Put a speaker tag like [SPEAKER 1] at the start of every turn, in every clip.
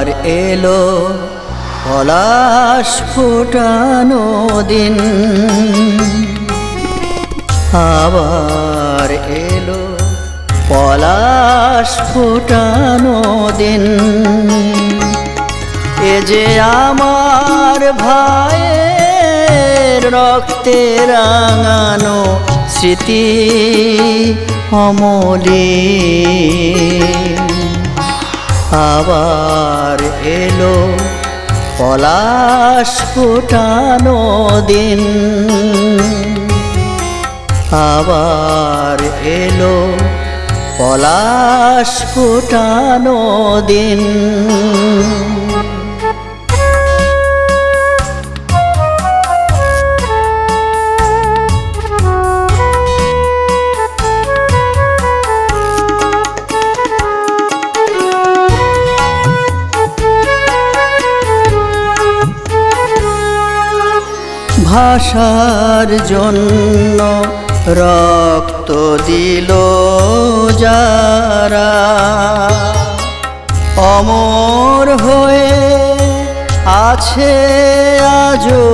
[SPEAKER 1] আবার এলো পলাশ ফোটানো দিন। আবার এলো পলাশ ফোটানো দিন। এ যে আমার ভাইয়ের রক্তে রাঙানো স্মৃতি অমলি আবার এলো পলাশ ফোটানো দিন। আবার এলো পলাশ ফোটানো দিন। ভাষার জন্য রক্ত দিল যারা। অমর হয়ে আছে আজও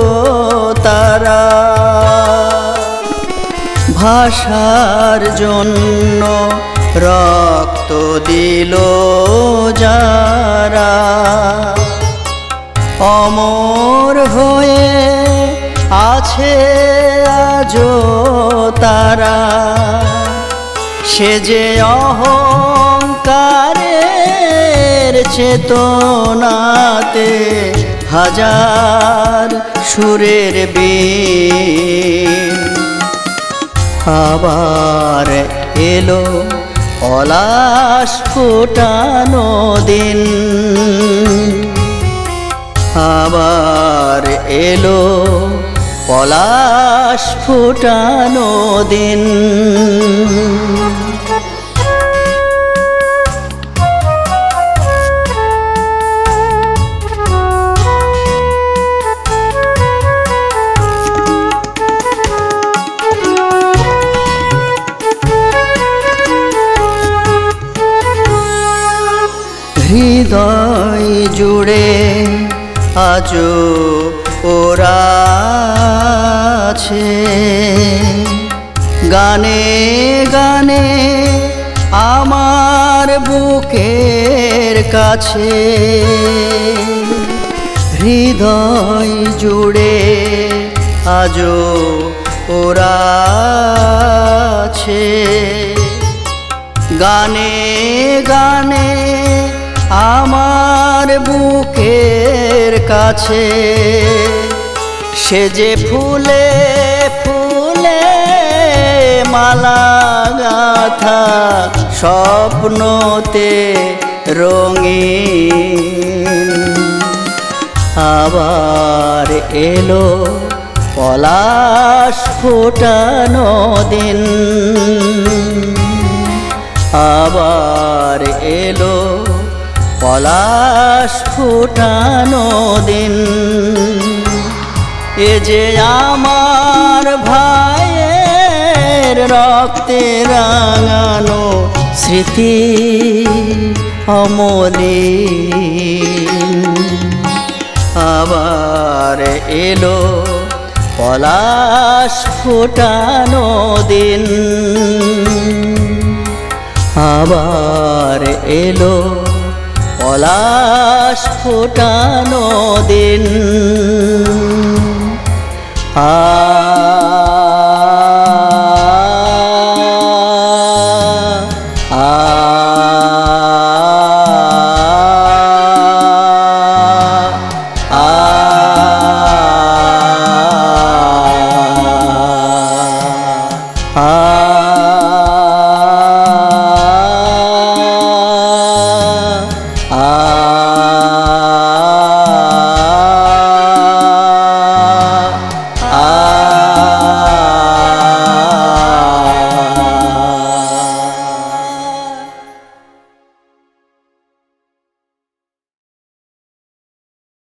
[SPEAKER 1] তারা। ভাষার জন্য রক্ত দিল যারা। অমর হয়ে আছে আজও তারা। সে যে অহংকারের চেতনাতে হাজার সুরের বীণ আবার এলো পলাশ ফোটানো দিন। আবার এলো পলাশ ফোটানো দিন। হৃদয় জুড়ে আজও ওরা আছে। গানে গানে আমার বুকের কাছে হৃদয় জুড়ে আজও ওরা আছে। গানে গানে আমার বুকের কাছে সে যে ফুলে ফুলে মালা গাথা স্বপ্নতে রঙিন। আবার এলো পলাশ ফোটানো দিন। আবার এলো পলাশ ফোটানো দিন। এ যে আমার ভাইয়ের রক্তে রাঙানো স্মৃতি অমলিন আবার এলো পলাশ ফোটানো দিন। আবার এলো পলাশ ফোটানো দিন। あ